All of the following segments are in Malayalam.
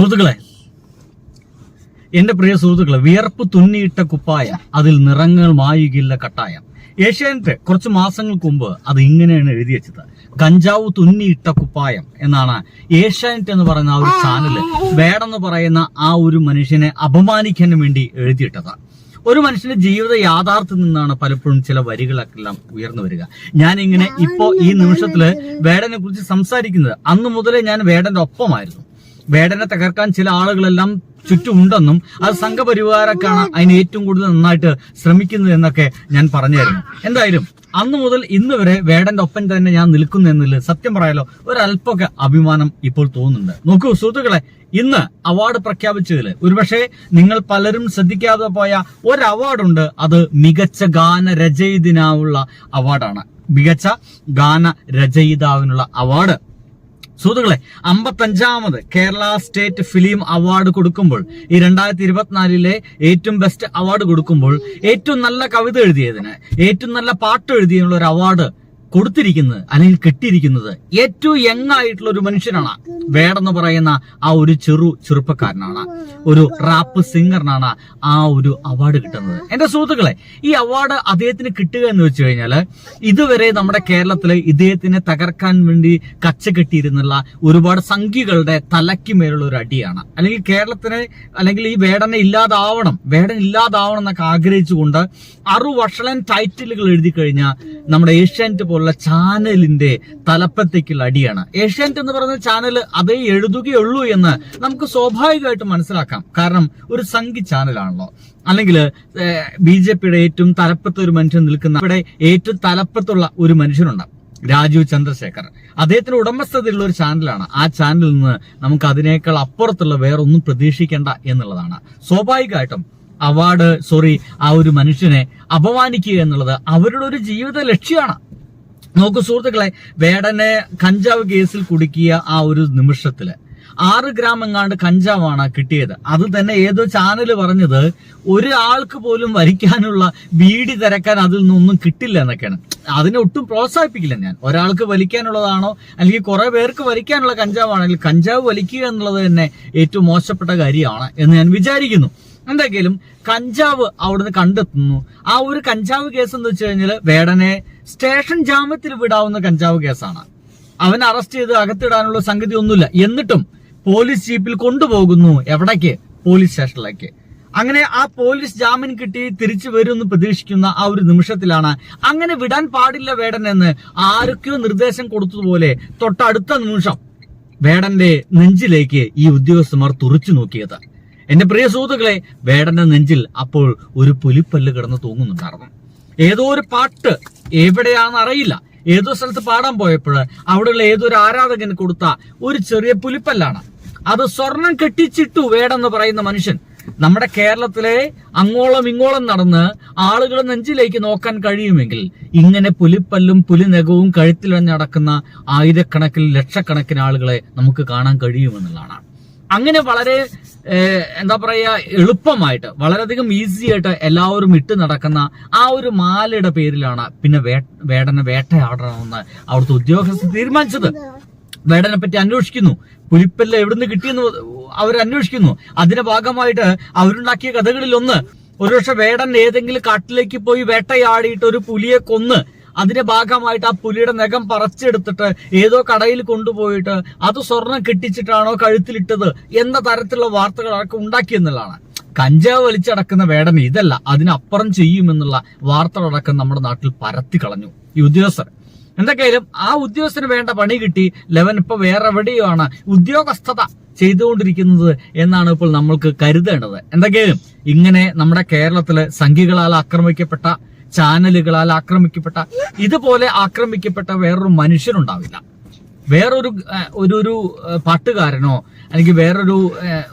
സുഹൃത്തുക്കളെ എന്റെ പ്രിയ സുഹൃത്തുക്കളെ വിയർപ്പ് തുന്നിയിട്ട കുപ്പായ അതിൽ നിറങ്ങൾ മായുകില്ല കട്ടായം. ഏഷ്യാനെറ്റ് കുറച്ച് മാസങ്ങൾക്ക് മുമ്പ് അത് ഇങ്ങനെയാണ് എഴുതി വെച്ചത്. കഞ്ചാവ് തുന്നിയിട്ട കുപ്പായം എന്നാണ് ഏഷ്യാനെറ്റ് എന്ന് പറയുന്ന ആ ഒരു ചാനൽ വേടെന്ന് പറയുന്ന ആ ഒരു മനുഷ്യനെ അപമാനിക്കാൻ വേണ്ടി എഴുതിയിട്ടത്. ഒരു മനുഷ്യന്റെ ജീവിത യാഥാർത്ഥ്യം നിന്നാണ് പലപ്പോഴും ചില വരികളെല്ലാം ഉയർന്നു വരിക. ഞാൻ ഇങ്ങനെ ഇപ്പോ ഈ നിമിഷത്തിൽ വേടനെ കുറിച്ച് സംസാരിക്കുന്നത് അന്ന് മുതലേ ഞാൻ വേടന്റെ ഒപ്പമായിരുന്നു. വേടനെ തകർക്കാൻ ചില ആളുകളെല്ലാം ചുറ്റുമുണ്ടെന്നും അത് സംഘപരിവാരക്കാണ് അതിന് ഏറ്റവും കൂടുതൽ നന്നായിട്ട് ശ്രമിക്കുന്നത് എന്നൊക്കെ ഞാൻ പറഞ്ഞായിരുന്നു എന്തായാലും അന്ന് മുതൽ ഇന്ന് വരെ വേടന്റെ ഒപ്പം തന്നെ ഞാൻ നിൽക്കുന്നു എന്നതിൽ സത്യം പറയാലോ ഒരല്പമൊക്കെ അഭിമാനം ഇപ്പോൾ തോന്നുന്നുണ്ട്. നോക്കൂ സുഹൃത്തുക്കളെ ഇന്ന് അവാർഡ് പ്രഖ്യാപിച്ചതിൽ ഒരുപക്ഷെ നിങ്ങൾ പലരും ശ്രദ്ധിക്കാതെ പോയ ഒരു അവാർഡുണ്ട് അത് മികച്ച ഗാന രചയിതാവിനുള്ള അവാർഡാണ്. മികച്ച ഗാന രചയിതാവിനുള്ള അവാർഡ്. സുഹൃത്തുക്കളെ അമ്പത്തഞ്ചാമത് കേരള സ്റ്റേറ്റ് ഫിലിം അവാർഡ് കൊടുക്കുമ്പോൾ ഈ രണ്ടായിരത്തി ഇരുപത്തിനാലിലെ ഏറ്റവും ബെസ്റ്റ് അവാർഡ് കൊടുക്കുമ്പോൾ ഏറ്റവും നല്ല കവിത എഴുതിയതിന് ഏറ്റവും നല്ല പാട്ട് എഴുതിയതിനുള്ള ഒരു അവാർഡ് കൊടുത്തിരിക്കുന്നത് അല്ലെങ്കിൽ കിട്ടിയിരിക്കുന്നത് ഏറ്റവും യങ് ആയിട്ടുള്ള ഒരു മനുഷ്യനാണ്. വേടെന്ന് പറയുന്ന ആ ഒരു ചെറു ചെറുപ്പക്കാരനാണ്. ഒരു റാപ്പ് സിംഗറിനാണ് ആ ഒരു അവാർഡ് കിട്ടുന്നത്. എന്റെ സുഹൃത്തുക്കളെ ഈ അവാർഡ് അദ്ദേഹത്തിന് കിട്ടുക എന്ന് വെച്ച് കഴിഞ്ഞാൽ ഇതുവരെ നമ്മുടെ കേരളത്തിൽ ഇദ്ദേഹത്തിനെ തകർക്കാൻ വേണ്ടി കച്ച കെട്ടിയിരുന്നുള്ള ഒരുപാട് സംഖ്യകളുടെ തലയ്ക്ക് മേലുള്ള ഒരു അടിയാണ്. അല്ലെങ്കിൽ കേരളത്തിന് അല്ലെങ്കിൽ ഈ വേടനെ ഇല്ലാതാവണം വേടൻ ഇല്ലാതാവണം എന്നൊക്കെ ആഗ്രഹിച്ചുകൊണ്ട് അറു വഷളൻ ടൈറ്റിലുകൾ എഴുതി കഴിഞ്ഞ നമ്മുടെ ഏഷ്യാനെറ്റ് പോലുള്ള ചാനലിന്റെ തലപ്പത്തേക്കുള്ള അടിയാണ്. ഏഷ്യാനെറ്റ് എന്ന് പറയുന്ന ചാനൽ അതേ എഴുതുകയുള്ളൂ എന്ന് നമുക്ക് സ്വാഭാവികമായിട്ട് മനസ്സിലാക്കാം. കാരണം ഒരു സംഘി ചാനലാണല്ലോ. അല്ലെങ്കിൽ ബി ജെ പിയുടെ ഏറ്റവും തലപ്പത്ത് ഒരു മനുഷ്യൻ നിൽക്കുന്ന ഇവിടെ ഏറ്റവും തലപ്പത്തുള്ള ഒരു മനുഷ്യനുണ്ട്. രാജീവ് ചന്ദ്രശേഖർ. അദ്ദേഹത്തിന്റെ ഉടമസ്ഥതയിലുള്ള ഒരു ചാനലാണ്. ആ ചാനലിൽ നിന്ന് നമുക്ക് അതിനേക്കാൾ അപ്പുറത്തുള്ള വേറൊന്നും പ്രതീക്ഷിക്കേണ്ട എന്നുള്ളതാണ്. സ്വാഭാവികമായിട്ടും അവാർഡ് സോറി ആ ഒരു മനുഷ്യനെ അപമാനിക്കുക എന്നുള്ളത് അവരുടെ ഒരു ജീവിത ലക്ഷ്യമാണ്. നോക്കൂ സുഹൃത്തുക്കളെ വേടനെ കഞ്ചാവ് കേസിൽ കുടുക്കിയ ആ ഒരു നിമിഷത്തിൽ. ആറ് ഗ്രാം എങ്ങാണ്ട് കഞ്ചാവാണ് കിട്ടിയത്. അത് തന്നെ ഏതോ ചാനൽ പറഞ്ഞത് ഒരാൾക്ക് പോലും വരിക്കാനുള്ള ബീഡി തിരക്കാൻ അതിൽ നിന്നൊന്നും കിട്ടില്ല എന്നൊക്കെയാണ്. അതിനെ ഒട്ടും പ്രോത്സാഹിപ്പിക്കില്ല ഞാൻ. ഒരാൾക്ക് വലിക്കാനുള്ളതാണോ അല്ലെങ്കിൽ കുറെ പേർക്ക് വലിക്കാനുള്ള കഞ്ചാവാണെങ്കിൽ കഞ്ചാവ് വലിക്കുക എന്നുള്ളത് തന്നെ ഏറ്റവും മോശപ്പെട്ട കാര്യമാണ് എന്ന് ഞാൻ വിചാരിക്കുന്നു. എന്തെങ്കിലും കഞ്ചാവ് അവിടുന്ന് കണ്ടെത്തുന്നു. ആ ഒരു കഞ്ചാവ് കേസ് എന്ന് വെച്ച് കഴിഞ്ഞാൽ വേടനെ സ്റ്റേഷൻ ജാമ്യത്തിൽ വിടാവുന്ന കഞ്ചാവ് കേസാണ്. അവൻ അറസ്റ്റ് ചെയ്ത് അകത്തിടാനുള്ള സംഗതി ഒന്നുമില്ല. എന്നിട്ടും പോലീസ് ജീപ്പിൽ കൊണ്ടുപോകുന്നു എവിടേക്ക്? പോലീസ് സ്റ്റേഷനിലേക്ക്. അങ്ങനെ ആ പോലീസ് ജാമ്യം കിട്ടി തിരിച്ചു വരുമെന്ന് പ്രതീക്ഷിക്കുന്ന ആ ഒരു നിമിഷത്തിലാണ് അങ്ങനെ വിടാൻ പാടില്ല വേടൻ എന്ന് ആരൊക്കെയോ നിർദ്ദേശം കൊടുത്തതുപോലെ തൊട്ടടുത്ത നിമിഷം വേടന്റെ നെഞ്ചിലേക്ക് ഈ ഉദ്യോഗസ്ഥന്മാർ തുറച്ചു നോക്കിയത്. എന്റെ പ്രിയ സുഹൃത്തുക്കളെ വേടന്റെ നെഞ്ചിൽ അപ്പോൾ ഒരു പുലിപ്പല്ല് കിടന്ന് തൂങ്ങുന്നുണ്ടായിരുന്നു. ഏതോ ഒരു പാട്ട് എവിടെയാണെന്ന് അറിയില്ല. ഏതോ സ്ഥലത്ത് പാടാൻ പോയപ്പോൾ അവിടെയുള്ള ഏതൊരു ആരാധകന് കൊടുത്ത ഒരു ചെറിയ പുലിപ്പല്ലാണ്. അത് സ്വർണം കെട്ടിച്ചിട്ടു വേടെന്ന് പറയുന്ന മനുഷ്യൻ. നമ്മുടെ കേരളത്തിലെ അങ്ങോളം ഇങ്ങോളം നടന്ന് ആളുകൾ നെഞ്ചിലേക്ക് നോക്കാൻ കഴിയുമെങ്കിൽ ഇങ്ങനെ പുലിപ്പല്ലും പുലിനഖവും കഴുത്തിലഞ്ഞ് നടക്കുന്ന ആയിരക്കണക്കിന് ലക്ഷക്കണക്കിന് ആളുകളെ നമുക്ക് കാണാൻ കഴിയുമെന്നുള്ളതാണ്. അങ്ങനെ വളരെ എന്താ പറയുക എളുപ്പമായിട്ട് വളരെയധികം ഈസി ആയിട്ട് എല്ലാവരും ഇട്ട് നടക്കുന്ന ആ ഒരു മാലയുടെ പേരിലാണ് പിന്നെ വേടനെ വേട്ടയാടണമെന്ന് അവിടുത്തെ ഉദ്യോഗസ്ഥർ തീരുമാനിച്ചത്. വേടനെ പറ്റി അന്വേഷിക്കുന്നു. പുലിപ്പല്ല എവിടുന്ന് കിട്ടിയെന്ന് അവർ അന്വേഷിക്കുന്നു. അതിന്റെ ഭാഗമായിട്ട് അവരുണ്ടാക്കിയ കഥകളിൽ ഒന്ന് ഒരുപക്ഷെ വേടൻ ഏതെങ്കിലും കാട്ടിലേക്ക് പോയി വേട്ടയാടിയിട്ട് ഒരു പുലിയെ കൊന്ന് അതിന്റെ ഭാഗമായിട്ട് ആ പുലിയുടെ നഖം പറിച്ചെടുത്തിട്ട് ഏതോ കടയിൽ കൊണ്ടുപോയിട്ട് അത് സ്വർണം കെട്ടിച്ചിട്ടാണോ കഴുത്തിലിട്ടത് എന്ന തരത്തിലുള്ള വാർത്തകൾ അടക്കം ഉണ്ടാക്കിയെന്നുള്ളതാണ് കഞ്ചാവ് വലിച്ചടക്കുന്ന വേടൻ ഇതല്ല അതിനപ്പുറം ചെയ്യുമെന്നുള്ള വാർത്തകളടക്കം നമ്മുടെ നാട്ടിൽ പരത്തി കളഞ്ഞു. ഈ ഉദ്യോഗസ്ഥർ. എന്തൊക്കെയാലും ആ ഉദ്യോഗസ്ഥന് വേണ്ട പണി കിട്ടി ലെവൻ ഇപ്പൊ വേറെ എവിടെയാണ് ഉദ്യോഗസ്ഥത ചെയ്തുകൊണ്ടിരിക്കുന്നത് എന്നാണ് ഇപ്പോൾ നമ്മൾക്ക് കരുതേണ്ടത്. എന്തൊക്കെയാലും ഇങ്ങനെ നമ്മുടെ കേരളത്തിലെ സംഘികളാൽ ആക്രമിക്കപ്പെട്ട ചാനലുകളാൽ ആക്രമിക്കപ്പെട്ട ഇതുപോലെ ആക്രമിക്കപ്പെട്ട വേറൊരു മനുഷ്യനുണ്ടാവില്ല വേറൊരു ഒരു ഒരു പാട്ടുകാരനോ അല്ലെങ്കിൽ വേറൊരു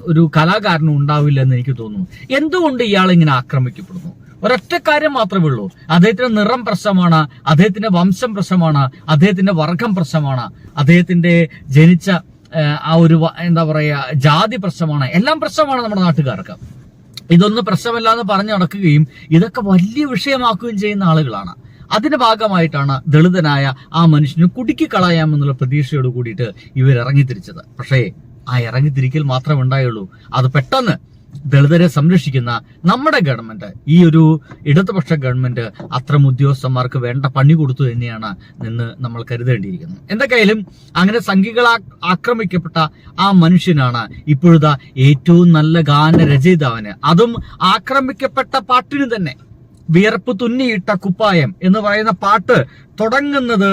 ഒരു കലാകാരനോ ഉണ്ടാവില്ല എന്ന് എനിക്ക് തോന്നുന്നു. എന്തുകൊണ്ട് ഇയാൾ ഇങ്ങനെ ആക്രമിക്കപ്പെടുന്നു? ഒരൊറ്റ കാര്യം മാത്രമേ ഉള്ളൂ. അദ്ദേഹത്തിന്റെ നിറം പ്രശ്നമാണ് അദ്ദേഹത്തിന്റെ വംശം പ്രശ്നമാണ് അദ്ദേഹത്തിന്റെ വർഗം പ്രശ്നമാണ് അദ്ദേഹത്തിന്റെ ജനിച്ച ആ ഒരു എന്താ പറയാ ജാതി പ്രശ്നമാണ് എല്ലാം പ്രശ്നമാണ് നമ്മുടെ നാട്ടുകാർക്ക്. ഇതൊന്നും പ്രശ്നമല്ല എന്ന് പറഞ്ഞു നടക്കുകയും ഇതൊക്കെ വലിയ വിഷയമാക്കുകയും ചെയ്യുന്ന ആളുകളാണ്. അതിന്റെ ഭാഗമായിട്ടാണ് ദളിതനായ ആ മനുഷ്യന് കുടുക്കി കളയാമെന്നുള്ള പ്രതീക്ഷയോട് കൂടിയിട്ട് ഇവർ ഇറങ്ങിത്തിരിച്ചത്. പക്ഷേ ആ ഇറങ്ങിത്തിരിക്കൽ മാത്രമേ ഉണ്ടായുള്ളൂ. അത് പെട്ടെന്ന് ദളിതരെ സംരക്ഷിക്കുന്ന നമ്മുടെ ഗവൺമെന്റ് ഈ ഒരു ഇടതുപക്ഷ ഗവൺമെന്റ് അത്തരം ഉദ്യോഗസ്ഥന്മാർക്ക് വേണ്ട പണി കൊടുത്തു തന്നെയാണ് നിന്ന് നമ്മൾ കരുതേണ്ടിയിരിക്കുന്നത് എന്തൊക്കെയായാലും അങ്ങനെ സംഘികൾ ആക്രമിക്കപ്പെട്ട ആ മനുഷ്യനാണ് ഇപ്പോഴത്തെ ഏറ്റവും നല്ല ഗാന രചയിതാവിന് അതും ആക്രമിക്കപ്പെട്ട പാട്ടിന് തന്നെ. വിയർപ്പ് തുന്നിയിട്ട കുപ്പായം എന്ന് പറയുന്ന പാട്ട് തുടങ്ങുന്നത്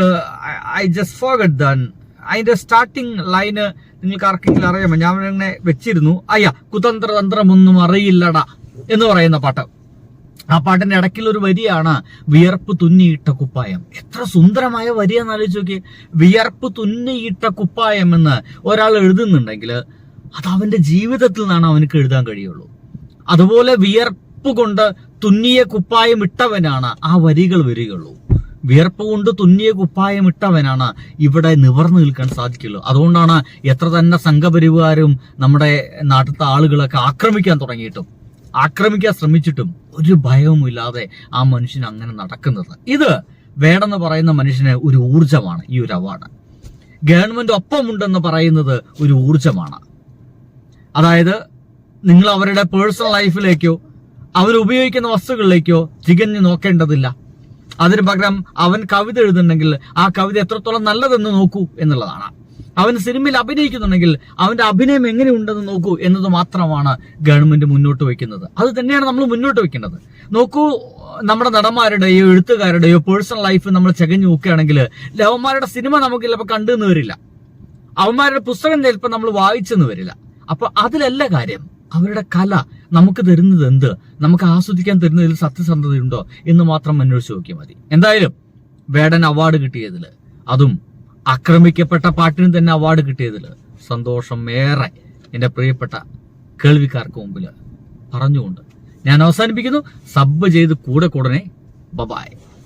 ഐ ജസ്റ്റ് ഫോഗട്ട് ദൻ അതിന്റെ സ്റ്റാർട്ടിങ് ലൈന് നിങ്ങൾക്ക് ആർക്കെങ്കിലും അറിയാമോ? ഞാൻ ഇങ്ങനെ വെച്ചിരുന്നു. അയ്യ കുതന്ത്രതന്ത്രമൊന്നും അറിയില്ലടാ എന്ന് പറയുന്ന പാട്ട്. ആ പാട്ടിന്റെ ഇടയ്ക്കുള്ള ഒരു വരിയാണ് വിയർപ്പ് തുന്നിയിട്ട കുപ്പായം. എത്ര സുന്ദരമായ വരിയാന്ന് ആലോചിച്ച് നോക്കി വിയർപ്പ് തുന്നിയിട്ട കുപ്പായം എന്ന് ഒരാൾ എഴുതുന്നുണ്ടെങ്കിൽ അത് അവന്റെ ജീവിതത്തിൽ നിന്നാണ് അവനക്ക് എഴുതാൻ കഴിയുള്ളൂ. അതുപോലെ വിയർപ്പ് കൊണ്ട് തുന്നിയ കുപ്പായം ഇട്ടവനാണ് ആ വരികൾ വരികയുള്ളൂ. വിയർപ്പ് കൊണ്ട് തുന്നിയ കുപ്പായം ഇട്ടവനാണ് ഇവിടെ നിവർന്നു നിൽക്കാൻ സാധിക്കുള്ളൂ. അതുകൊണ്ടാണ് എത്ര തന്നെ സംഘപരിവാരും നമ്മുടെ നാട്ടിലത്തെ ആളുകളൊക്കെ ആക്രമിക്കാൻ തുടങ്ങിയിട്ടും ആക്രമിക്കാൻ ശ്രമിച്ചിട്ടും ഒരു ഭയവുമില്ലാതെ ആ മനുഷ്യൻ അങ്ങനെ നടക്കുന്നത്. ഇത് വേണമെന്ന് പറയുന്ന മനുഷ്യന് ഒരു ഊർജമാണ് ഈ ഒരു അവാർഡ്. ഗവൺമെന്റ് ഒപ്പമുണ്ടെന്ന് പറയുന്നത് ഒരു ഊർജമാണ് അതായത് നിങ്ങൾ അവരുടെ പേഴ്സണൽ ലൈഫിലേക്കോ അവർ ഉപയോഗിക്കുന്ന വസ്തുക്കളിലേക്കോ തികഞ്ഞു നോക്കേണ്ടതില്ല. അതിന് പകരം അവൻ കവിത എഴുതുന്നുണ്ടെങ്കിൽ ആ കവിത എത്രത്തോളം നല്ലതെന്ന് നോക്കൂ എന്നുള്ളതാണ്. അവൻ സിനിമയിൽ അഭിനയിക്കുന്നുണ്ടെങ്കിൽ അവന്റെ അഭിനയം എങ്ങനെയുണ്ടെന്ന് നോക്കൂ എന്നത് മാത്രമാണ് ഗവൺമെന്റ് മുന്നോട്ട് വയ്ക്കുന്നത്. അത് തന്നെയാണ് നമ്മൾ മുന്നോട്ട് വെക്കേണ്ടത് നോക്കൂ നമ്മുടെ നടന്മാരുടെയോ എഴുത്തുകാരുടെയോ പേഴ്സണൽ ലൈഫ് നമ്മൾ ചകഞ്ഞു നോക്കുകയാണെങ്കിൽ ലവന്മാരുടെ സിനിമ നമുക്ക് ചിലപ്പോൾ കണ്ടെന്ന് വരില്ല. അവന്മാരുടെ പുസ്തകം ചിലപ്പോൾ നമ്മൾ വായിച്ചെന്ന് വരില്ല. അപ്പൊ അതിലല്ല കാര്യം. അവരുടെ കല നമുക്ക് തരുന്നത് എന്ത്? നമുക്ക് ആസ്വദിക്കാൻ തരുന്നതിൽ സത്യസന്ധതയുണ്ടോ എന്ന് മാത്രം അന്വേഷിച്ച് നോക്കിയാൽ മതി. എന്തായാലും വേടൻ അവാർഡ് കിട്ടിയതിൽ അതും ആക്രമിക്കപ്പെട്ട പാട്ടിന് തന്നെ അവാർഡ് കിട്ടിയതിൽ സന്തോഷം ഏറെ എന്റെ പ്രിയപ്പെട്ട കേൾവിക്കാർക്ക് മുമ്പിൽ പറഞ്ഞുകൊണ്ട് ഞാൻ അവസാനിപ്പിക്കുന്നു. സബ് ചെയ്ത് കൂടെ കൂടനെ ബബായ്